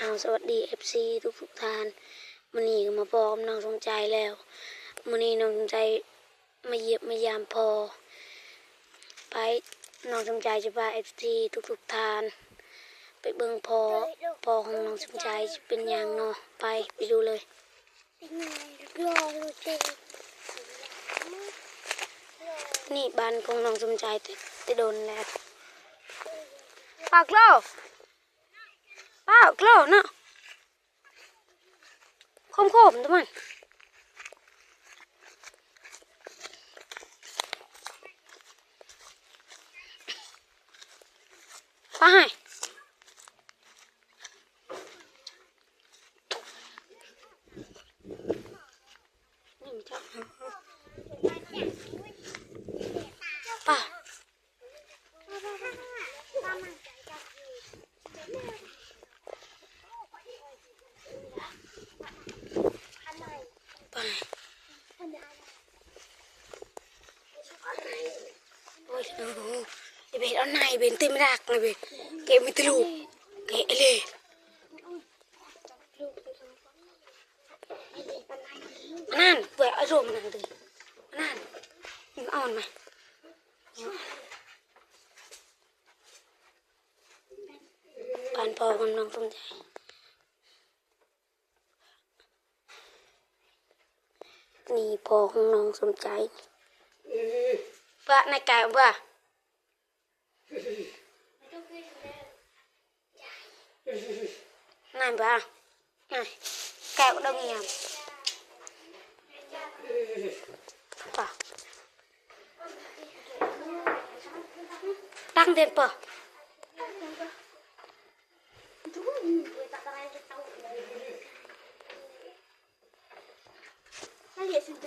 เอาสวัสดีเอฟซีทุกทุกท่านมันนี้ก็มาพร้อมน้องสงใจแล้วมันนี้น้องสงใจมาเยียบมายามพอ ไปน้องสงใจจะพาเอฟซีทุกทุกท่าน ไปเบิ่งพอพอของน้องสงใจจะเป็นอย่างเนาะไปไปดูเลยนี่บ้านของน้องสมใจแต่แต่โดนแล้วปากโลปากโลเนาะคมคมๆทุกมันไปให้นี่มันจะ โอ้ยโอ้โหไอเบนเอาไหนเบนเต็มรักเลยเบนเก็บไม่ตลูกเกะเลยนั่นเปิดอารมณ์นั่นดินั่นมึงเอามันมาปานพอกับน้องใจนี่พอของน้องสมใจ ว่าในกายว่านั่นบ้านั่นแ